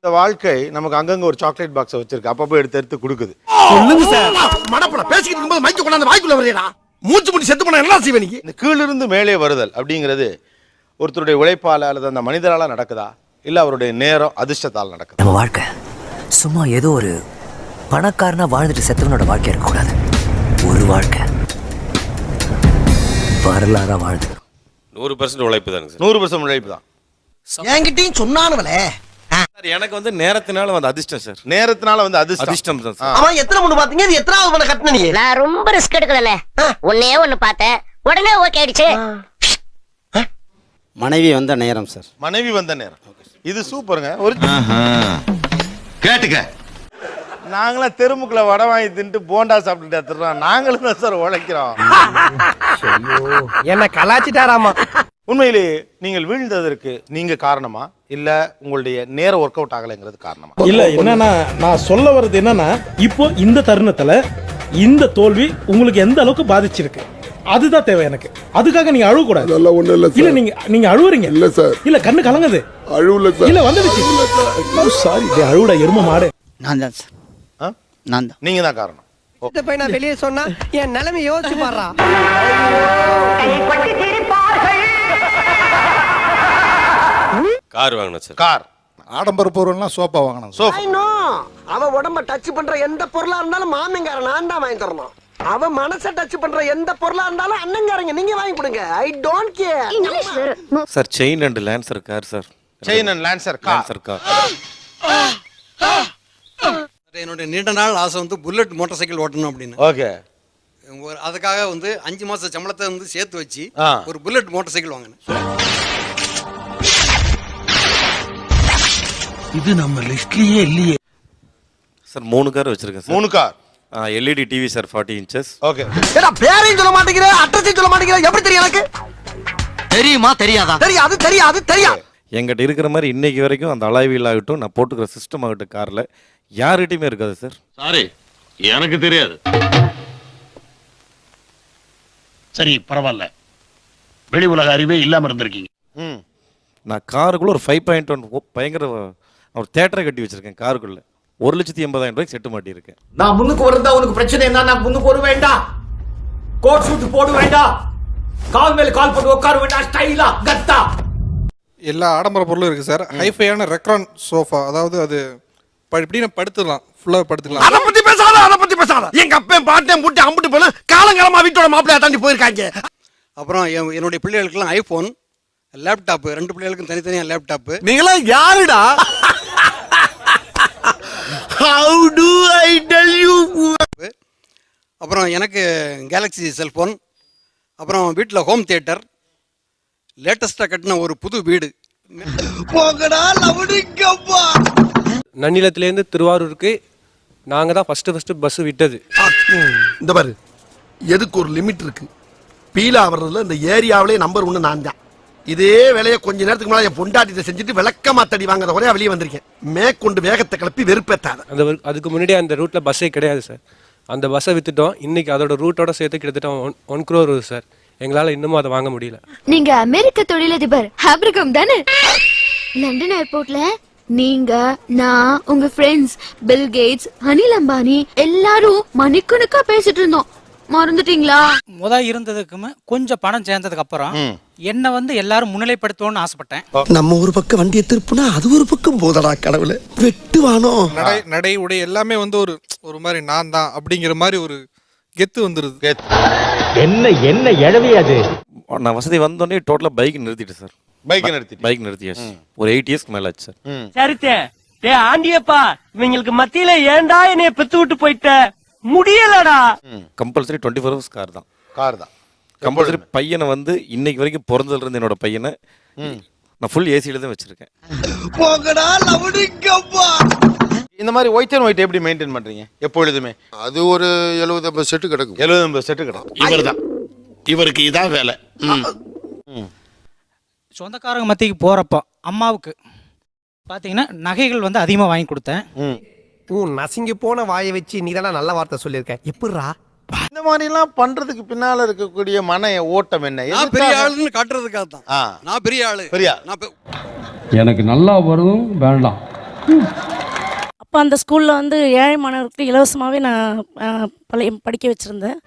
இந்த வாழ்க்கை நமக்கு அங்கங்க ஒரு சாக்லேட் பாக்ஸை வச்சிருக்கு. அப்பப்போ எடுத்து எடுத்து கொடுக்குது. சொல்லுங்க சார். மடப்பட. பேசிக்கிட்டு இருக்கும்போது மைக்க கொண்டாந்து வாய்க்குள்ள வரையடா. மூச்சு முடி செத்து போனா என்ன செய்வே நீ? இந்த கீழிருந்து மேலே வருதல் அப்படிங்கிறது ஒருத்தருடைய உழைப்பால அல்லது அந்த மனிதரால நடக்குதா? இல்ல அவருடைய நேரம் அதிர்ஷ்டத்தால் நடக்குதா? நம்ம வாழ்க்கை சும்மா ஏதோ ஒரு பணக்காரனா வாழ்ந்துட்டு செத்தவனோட வாழ்க்கை இருக்கக்கூடாது. ஒரு வாழ்க்கை. வரலாறா வாழ்ந்து நூறு பர்சன்ட் உழைப்பு தானுங்க சார். நூறு பர்சன்ட் உழைப்பு தான். என்கிட்டயும் சொன்னானுவலே சார் எனக்கு வந்து நேரத்தினால வந்து அதிர்ஷ்டம் சார். நேரத்தினால வந்து அதிர்ஷ்டம். அதிர்ஷ்டம் தான் சார். அவன் எத்தனை பொண்ணு பாத்தீங்க இது எத்தனாவது பண்ண கட்டின நீ? நான் ரொம்ப ரிஸ்க் எடுக்கல ஒன்னே ஒண்ணு பார்த்தேன். உடனே ஓகே ஆயிடுச்சு. மனைவி வந்த நேரம் சார். மனைவி வந்த நேரம். இது சூப்பருங்க. ஒரு கேட்டுக்க. நாங்களாம் தெருமுக்குள்ள வடை வாங்கி தின்ட்டு போண்டா சாப்பிட்டுட்டு எடுத்துறோம் நாங்களும் தான் சார் உழைக்கிறோம். என்ன கலாச்சிட்டாராமா? உண்மையிலேயே நீங்கள் வீழ்ந்ததற்கு நீங்க காரணமா? இல்ல உங்களுடைய நேரம் ஒர்க் அவுட் ஆகலைங்கிறது காரணமா? இல்ல என்னன்னா நான் சொல்ல வர்றது என்னன்னா இப்போ இந்த தருணத்துல இந்த தோல்வி உங்களுக்கு எந்த அளவுக்கு பாதிச்சிருக்கு? அதுதான் தேவை எனக்கு. அதுக்காக நீங்க அழுவ கூடாது அதெல்லாம் ஒண்ணும் இல்ல இல்ல நீங்க நீங்க அழுவுறீங்க. இல்ல சார் இல்ல கண்ணு கலங்குது. அழுவல சார் இல்ல வந்துடுச்சு. சாரி அழுவுடா எரும மாடு. நான் தான் சார் ஆ? நான் தான். நீங்க தான் காரணம். இந்த பையன் வெளியே சொன்னா என் நிலைமை யோசிச்சு பாடுறா கார் வாங்கினேன் சார். கார். ஆடம்பர பொருள்லாம் சோப்பா வாங்கணும் சோஃபா அவன் உடம்ப டச் பண்ற எந்த பொருளா இருந்தாலும் மாமங்காரன் நான் தான் வாங்கி தரணும். அவன் மனசை டச் பண்ற எந்த பொருளா இருந்தாலும் அண்ணங்காரங்க நீங்க வாங்கி கொடுங்க. I don't care. Sir. Chain and Lancer car sir. Chain and Lancer car Lancer car என்னுடைய நீண்ட நாள் ஆசை வந்து புல்லட் மோட்டார் சைக்கிள் ஓட்டணும் அப்படின்னு. ஓகே. ஒரு அதுக்காக வந்து அஞ்சு மாச சம்பளத்தை வந்து சேர்த்து வச்சு. ஒரு புல்லட் மோட்டார் சைக்கிள் வாங்கினேன். சார் மூணு கார் வச்சிருக்கேன் சார். மூணு car? LED TV sir forty inches okay. ஏடா பேரையும் சொல்ல மாட்டேங்கிற அட்ரஸையும் சொல்ல மாட்டேங்கிற எப்படி தெரியும் எனக்கு? தெரியுமா தெரியாதா? தெரியாது தெரியாது தெரியாது என்கிட்ட இருக்கிற மாதிரி இன்னைக்கு வரைக்கும் அந்த அலாய்வியல் ஆகட்டும் நான் போட்டுக்கிற சிஸ்டம் ஆகட்டும் காரில் யார்கிட்டயுமே இருக்காது சார். சாரி எனக்கு தெரியாது. சரி பரவாயில்ல. வெளி உலக அறிவே இல்லாம இருந்திருக்கீங்க. ம். நான் காருக்குள்ள ஒரு ஃபைவ் பாயிண்ட் ஒன் பயங்கர ஒரு தேட்டரை கட்டி வச்சிருக்கேன் காருக்குள்ள. ஒரு லட்சத்தி எண்பதாயிரம் ரூபாய்க்கு செட்டு மாட்டியிருக்கேன். நான் முன்னுக்கு வரதா உனக்கு பிரச்சனை என்ன? நான் முன்னுக்கு வர வேண்டாம் கோட் சூட் போட வேண்டாம் கால் மேல கால் போட்டு உட்கார வேண்டாம் ஸ்டைலா கத்தா. எல்லா ஆடம்பர பொருளும் இருக்கு சார். ஹைஃபையான ரெக்ரான் சோஃபா. அதாவது அது இப்படி நான் படுத்துடலாம். ஃபுல்லா படுத்துக்கலாம் அத பத்தி பேசாத அத பத்தி பேசாத. எங்க அப்பன் பாட்டன் பூட்டி அம்புட்டு போல காலங்காலமா வீட்டோட மாப்பிள்ளைய தாண்டி போயிருக்காங்க. அப்புறம் என் என்னுடைய பிள்ளைகளுக்கெல்லாம் ஐஃபோன் லேப்டாப்பு ரெண்டு பிள்ளைகளுக்கும் தனித்தனியாக லேப்டாப்பு நீங்களா யாருடா how do I tell you அப்புறம் எனக்கு கேலக்ஸி செல்ஃபோன் அப்புறம் வீட்டில் ஹோம் தியேட்டர் லேட்டஸ்ட்டாக கட்டின ஒரு புது வீடு. நன்னிலத்திலேருந்து திருவாரூருக்கு நாங்க தான் ஃபர்ஸ்ட் ஃபர்ஸ்ட் பஸ் விட்டது. இந்த பாரு எதுக்கு ஒரு லிமிட் இருக்கு? பீலா வர்றதுல இந்த ஏரியாவிலே நம்பர் ஒன்று நான் தான். இதே வேலையை கொஞ்ச நேரத்துக்கு முன்னாடி என் பொண்டாட்டிட்ட செஞ்சுட்டு விளக்கமா தடி வாங்குற ஒரே வெளியே வந்திருக்கேன். மேற்கொண்டு வேகத்தை கிளப்பி வெறுப்பேத்தாத. அந்த அதுக்கு முன்னாடி அந்த ரூட்ல பஸ்ஸே கிடையாது சார் அந்த பஸ்ஸை வித்துட்டோம். இன்னைக்கு அதோட ரூட்டோட சேர்த்து கிட்டத்தட்ட ஒன் ஒன் வருது சார். எங்களால் இன்னமும் அதை வாங்க முடியல. நீங்க அமெரிக்க தொழிலதிபர். ஆப்ரகம் தானே? லண்டன் ஏர்போர்ட்ல நீங்க நான் உங்க friends Bill Gates Anil Ambani எல்லாரும் மணிக்கணக்கா பேசிட்டு இருந்தோம். மறந்துட்டீங்களா? முத இருந்ததுக்குமே கொஞ்சம் பணம் சேர்ந்ததுக்கு அப்புறம் என்ன வந்து எல்லாரும் முன்னிலைப்படுத்தணும்னு ஆசைப்பட்டேன். நம்ம ஒரு பக்கம் வண்டியை திருப்புனா அது ஒரு பக்கம் போதடா கடவுளே. வெட்டுவானோ நடை நடை உடை எல்லாமே வந்து ஒரு ஒரு மாதிரி நான் தான் அப்படிங்கிற மாதிரி ஒரு கெத்து வந்துருது. என்ன என்ன எழவி அது? நான் வசதி வந்தோடனே டோட்டலாக பைக் நிறுத்திட்டேன் சார். பைக்கை நிறுத்தி பைக் நிறுத்தியாச்சு. ஒரு எயிட் இயர்ஸ்க்கு மேலே ஆச்சு சார். சரித்தே. டே ஆண்டியப்பா இவங்களுக்கு மத்தியில ஏன்டா என்னைய பெத்து விட்டு போயிட்ட? முடியலடா. Compulsory twenty four hours car தான். கார் தான். கம்பல்சரி பையனை வந்து இன்னைக்கு வரைக்கும் பிறந்ததுல இருந்து என்னோட பையனை நான் ஃபுல் ஏசியில தான் வச்சிருக்கேன். இந்த மாதிரி ஒயிட் அண்ட் ஒயிட் எப்படி மெயின்டைன் பண்றீங்க? எப்பொழுதுமே. அது ஒரு எழுபது ஐம்பது செட்டு கிடக்கும். எழுபது ஐம்பது செட்டு கிடக்கும் இவர்தான். இவருக்கு இதான் வேலை. சொந்தக்காரங்க மத்திக்கு போறப்போ அம்மாவுக்கு பார்த்தீங்கன்னா நகைகள் வந்து அதிகமாக வாங்கி கொடுத்தேன். ம். உன் நசிங்கி போன வாயை வச்சு நீ தானே நல்ல வார்த்தை சொல்லியிருக்க. எப்படிரா இந்த மாதிரி எல்லாம் பண்றதுக்கு பின்னால இருக்கக்கூடிய மன ஓட்டம் என்ன? நான் பெரிய எதுக்காக? ஆளுன்னு காட்டுறதுக்காக தான் ஆ. நான் பெரிய ஆளு. பெரிய? ஆள். நான் பெ- எனக்கு நல்லா வரும் வேண்டாம். அப்போ அந்த ஸ்கூலில் வந்து ஏழை மாணவர்களுக்கு இலவசமாகவே நான் அஹ், பள்ளி படிக்க வச்சுருந்தேன்.